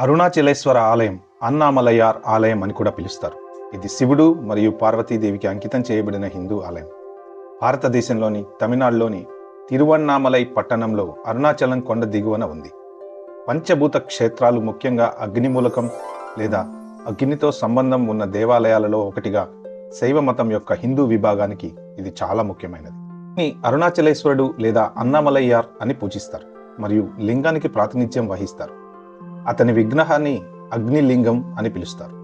అరుణాచలేశ్వర ఆలయం అన్నామలయార్ ఆలయం అని కూడా పిలుస్తారు. ఇది శివుడు మరియు పార్వతీదేవికి అంకితం చేయబడిన హిందూ ఆలయం. భారతదేశంలోని తమిళనాడులోని తిరువన్నామలై పట్టణంలో అరుణాచలం కొండ దిగువన ఉంది. పంచభూత క్షేత్రాలు ముఖ్యంగా అగ్నిమూలకం లేదా అగ్నితో సంబంధం ఉన్న దేవాలయాలలో ఒకటిగా శైవ మతం యొక్క హిందూ విభాగానికి ఇది చాలా ముఖ్యమైనది. అరుణాచలేశ్వరుడు లేదా అన్నామలయ్యార్ అని పూజిస్తారు మరియు లింగానికి ప్రాతినిధ్యం వహిస్తారు. అతని విగ్రహాన్ని అగ్నిలింగం అని పిలుస్తారు.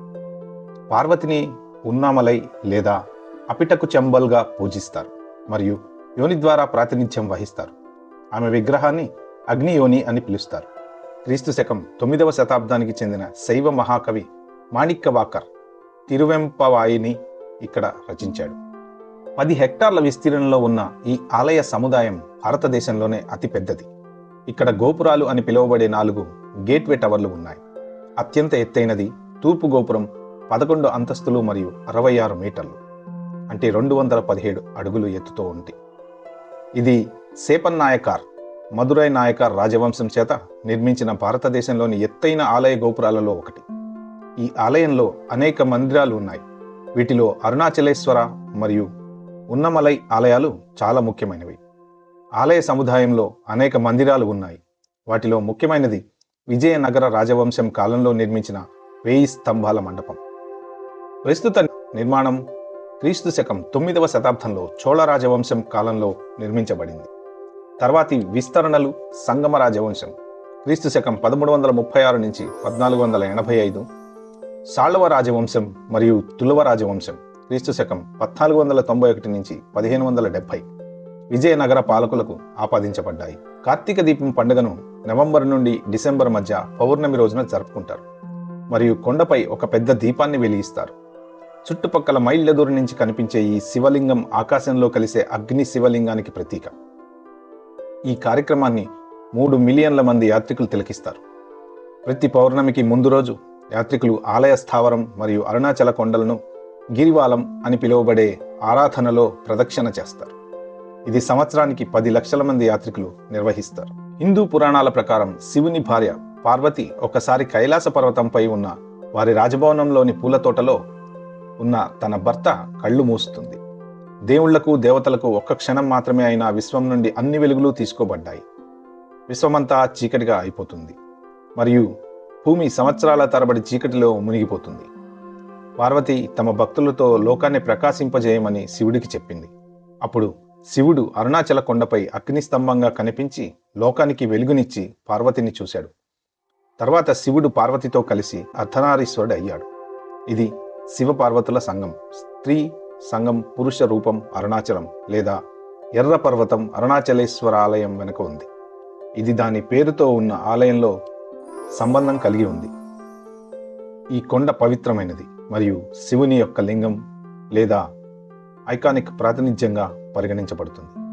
పార్వతిని ఉన్నామలై లేదా అపిటకు చెంబల్గా పూజిస్తారు మరియు యోని ద్వారా ప్రాతినిధ్యం వహిస్తారు. ఆమె విగ్రహాన్ని అగ్నియోని అని పిలుస్తారు. క్రీస్తు శకం తొమ్మిదవ శతాబ్దానికి చెందిన శైవ మహాకవి మాణిక్యవాకర్ తిరువెంపవాయిని ఇక్కడ రచించాడు. పది హెక్టార్ల విస్తీర్ణంలో ఉన్న ఈ ఆలయ సముదాయం భారతదేశంలోనే అతిపెద్దది. ఇక్కడ గోపురాలు అని పిలువబడే నాలుగు గేట్వే టవర్లు ఉన్నాయి. అత్యంత ఎత్తైనది తూర్పు గోపురం పదకొండు అంతస్తులు మరియు అరవై ఆరు మీటర్లు. అంటే రెండు వందల పదిహేడు అడుగులు ఎత్తుతో ఉంది. ఇది సేపన్ నాయకార్ మధురై నాయకార్ రాజవంశం చేత నిర్మించిన భారతదేశంలోని ఎత్తైన ఆలయ గోపురాలలో ఒకటి. ఈ ఆలయంలో అనేక మందిరాలు ఉన్నాయి. వీటిలో అరుణాచలేశ్వర మరియు ఉన్నమలై ఆలయాలు చాలా ముఖ్యమైనవి. ఆలయ సముదాయంలో అనేక మందిరాలు ఉన్నాయి. వాటిలో ముఖ్యమైనది విజయనగర రాజవంశం కాలంలో నిర్మించిన వేయి స్తంభాల మండపం. ప్రస్తుత నిర్మాణం క్రీస్తు శకం తొమ్మిదవ శతాబ్దంలో చోళ రాజవంశం కాలంలో నిర్మించబడింది. తర్వాతి విస్తరణలు సంగమ రాజవంశం. క్రీస్తు శకం పదమూడు వందల ముప్పై ఆరు నుంచి పద్నాలుగు వందల ఎనభై ఐదు. సాళవ రాజవంశం మరియు తులవ రాజవంశం. క్రీస్తు శకం పద్నాలుగు వందల తొంభై ఒకటి నుంచి పదిహేను వందల డెబ్బై విజయనగర పాలకులకు ఆపాదించబడ్డాయి. కార్తీక దీపం పండుగను నవంబర్ నుండి డిసెంబర్ మధ్య పౌర్ణమి రోజున జరుపుకుంటారు. మరియు కొండపై ఒక పెద్ద దీపాన్ని వెలిగిస్తారు. చుట్టుపక్కల మైళ్ళ దూరం నుంచి కనిపించే ఈ శివలింగం ఆకాశంలో కలిసే అగ్ని శివలింగానికి ప్రతీక. ఈ కార్యక్రమాన్ని మూడు మిలియన్ల మంది యాత్రికులు తిలకిస్తారు. ప్రతి పౌర్ణమికి ముందు రోజు యాత్రికులు ఆలయ స్థావరం మరియు అరుణాచల కొండలను గిరివాలం అని పిలువబడే ఆరాధనలో ప్రదక్షిణ చేస్తారు. ఇది సంవత్సరానికి పది లక్షల మంది యాత్రికులు నిర్వహిస్తారు. హిందూ పురాణాల ప్రకారం శివుని భార్య పార్వతి ఒకసారి కైలాస పర్వతంపై ఉన్న వారి రాజభవనంలోని పూల తోటలో ఉన్న తన భర్త కళ్ళు మూస్తుంది. దేవుళ్ళకు దేవతలకు ఒక్క క్షణం మాత్రమే అయినా విశ్వం నుండి అన్ని వెలుగులు తీసుకోబడ్డాయి. విశ్వమంతా చీకటిగా అయిపోతుంది. మరియు భూమి సంవత్సరాల తరబడి చీకటిలో మునిగిపోతుంది. పార్వతి తమ భక్తులతో లోకాన్ని ప్రకాశింపజేయమని శివుడికి చెప్పింది. అప్పుడు శివుడు అరుణాచల కొండపై అగ్నిస్తంభంగా కనిపించి లోకానికి వెలుగునిచ్చి పార్వతిని చూశాడు. తర్వాత శివుడు పార్వతితో కలిసి అర్ధనారీశ్వరుడు అయ్యాడు. ఇది శివపార్వతుల సంఘం. స్త్రీ సంఘం పురుష రూపం అరుణాచలం లేదా ఎర్ర పర్వతం అరుణాచలేశ్వర ఆలయం వెనుక ఉంది. ఇది దాని పేరుతో ఉన్న ఆలయంలో సంబంధం కలిగి ఉంది. ఈ కొండ పవిత్రమైనది మరియు శివుని యొక్క లింగం లేదా ఐకానిక్ ప్రాతినిధ్యంగా పరిగణించబడుతుంది.